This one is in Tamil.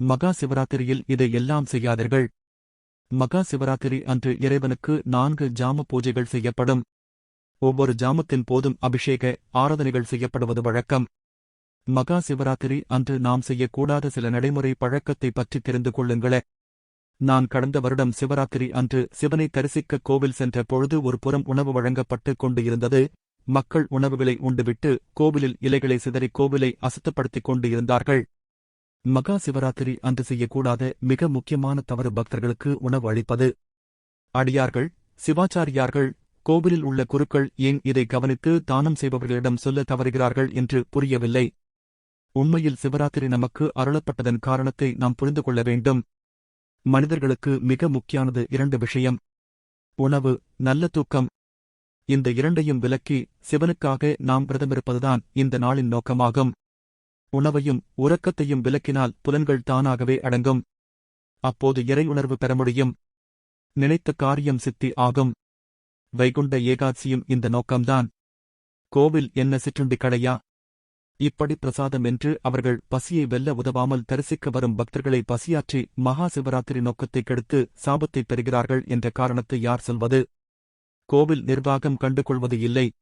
மகா சிவராத்திரியில் இதை எல்லாம் செய்யாதீர்கள். மகா சிவராத்திரி அன்று இறைவனுக்கு நான்கு ஜாம பூஜைகள் செய்யப்படும். ஒவ்வொரு ஜாமத்தின் போதும் அபிஷேக ஆராதனைகள் செய்யப்படுவது வழக்கம். மகா சிவராத்திரி அன்று நாம் செய்யக்கூடாத சில நடைமுறை பழக்கத்தை பற்றி தெரிந்து கொள்ளுங்களே. நான் கடந்த வருடம் சிவராத்திரி அன்று சிவனை தரிசிக்க கோவில் சென்ற பொழுது ஒரு புறம் உணவு வழங்கப்பட்டு கொண்டு இருந்தது மக்கள் உணவுகளை உண்டுவிட்டு கோவிலில் இலைகளை சிதறி கோவிலை அசுத்தப்படுத்திக் கொண்டு இருந்தார்கள் மகா சிவராத்திரி அன்று செய்யக்கூடாத மிக முக்கியமான தவறு பக்தர்களுக்கு உணவு அளிப்பது. அடியார்கள் சிவாச்சாரியார்கள் கோவிலில் உள்ள குருக்கள் ஏன் இதை கவனித்து தானம் செய்பவர்களிடம் சொல்ல தவறுகிறார்கள் என்று புரியவில்லை. உண்மையில் சிவராத்திரி நமக்கு அருளப்பட்டதன் காரணத்தை நாம் புரிந்து கொள்ள வேண்டும். மனிதர்களுக்கு மிக முக்கியானது இரண்டு விஷயம். உணவு நல்ல தூக்கம். இந்த இரண்டையும் விலக்கி சிவனுக்காக நாம் விரதமிருப்பதுதான் இந்த நாளின் நோக்கமாகும். உணவையும் உறக்கத்தையும் விலக்கினால் புலன்கள் தானாகவே அடங்கும். அப்போது இறை உணர்வு பெற முடியும். நினைத்த காரியம் சித்தி ஆகும். வைகுண்ட ஏகாட்சியும் இந்த நோக்கம்தான். கோவில் என்ன சிற்றுண்டி கடையா? இப்படி பிரசாதம் என்று அவர்கள் பசியை வெல்ல உதவாமல் தரிசிக்க வரும் பக்தர்களை பசியாற்றி மகா சிவராத்திரி நோக்கத்தை கெடுத்து சாபத்தைப் பெறுகிறார்கள் என்ற காரணத்தை யார் சொல்வது? கோவில் நிர்வாகம் கண்டுகொள்வது இல்லை.